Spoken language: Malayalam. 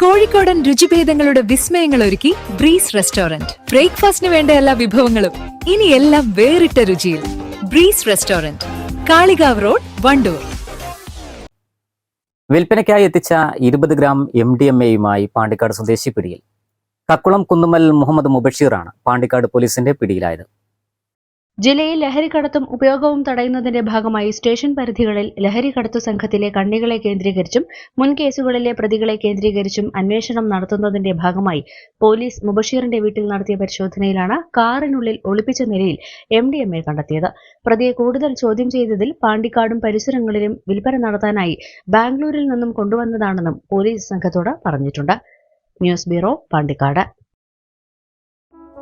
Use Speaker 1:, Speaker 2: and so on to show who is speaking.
Speaker 1: കോഴിക്കോടൻ രുചിഭേദങ്ങളുടെ വിസ്മയങ്ങൾ ഒരുക്കി ബ്രീസ് റെസ്റ്റോറന്റ്. ബ്രേക്ക്ഫാസ്റ്റിന് വേണ്ട എല്ലാ വിഭവങ്ങളും ഇനി എല്ലാം വേറിട്ട രുചിയിൽ. Breeze restaurant Kalikavu road Wandoor.
Speaker 2: വിൽപ്പനയ്ക്കായി എത്തിച്ച ഇരുപത് ഗ്രാം എം ഡി എം എയുമായി പാണ്ടിക്കാട് സ്വദേശി പിടിയിൽ. കക്കുളം കുന്നുമൽ മുഹമ്മദ് മുബഷീറാണ് പാണ്ടിക്കാട് പോലീസിന്റെ പിടിയിലായത്.
Speaker 3: ജില്ലയിൽ ലഹരിക്കടത്തും ഉപയോഗവും തടയുന്നതിന്റെ ഭാഗമായി സ്റ്റേഷൻ പരിധികളിൽ ലഹരിക്കടത്ത് സംഘത്തിലെ കണ്ണികളെ കേന്ദ്രീകരിച്ചും മുൻ കേസുകളിലെ പ്രതികളെ കേന്ദ്രീകരിച്ചും അന്വേഷണം നടത്തുന്നതിന്റെ ഭാഗമായി പോലീസ് മുബഷീറിന്റെ വീട്ടിൽ നടത്തിയ പരിശോധനയിലാണ് കാറിനുള്ളിൽ ഒളിപ്പിച്ച നിലയിൽ എം ഡി എം എ കണ്ടെത്തിയത്. പ്രതിയെ കൂടുതൽ ചോദ്യം ചെയ്തതിൽ പാണ്ടിക്കാടും പരിസരങ്ങളിലും വിൽപ്പന നടത്താനായി ബാംഗ്ലൂരിൽ നിന്നും കൊണ്ടുവന്നതാണെന്നും പോലീസ് സംഘത്തോട് പറഞ്ഞിട്ടുണ്ട്. News bureau Pandikkad.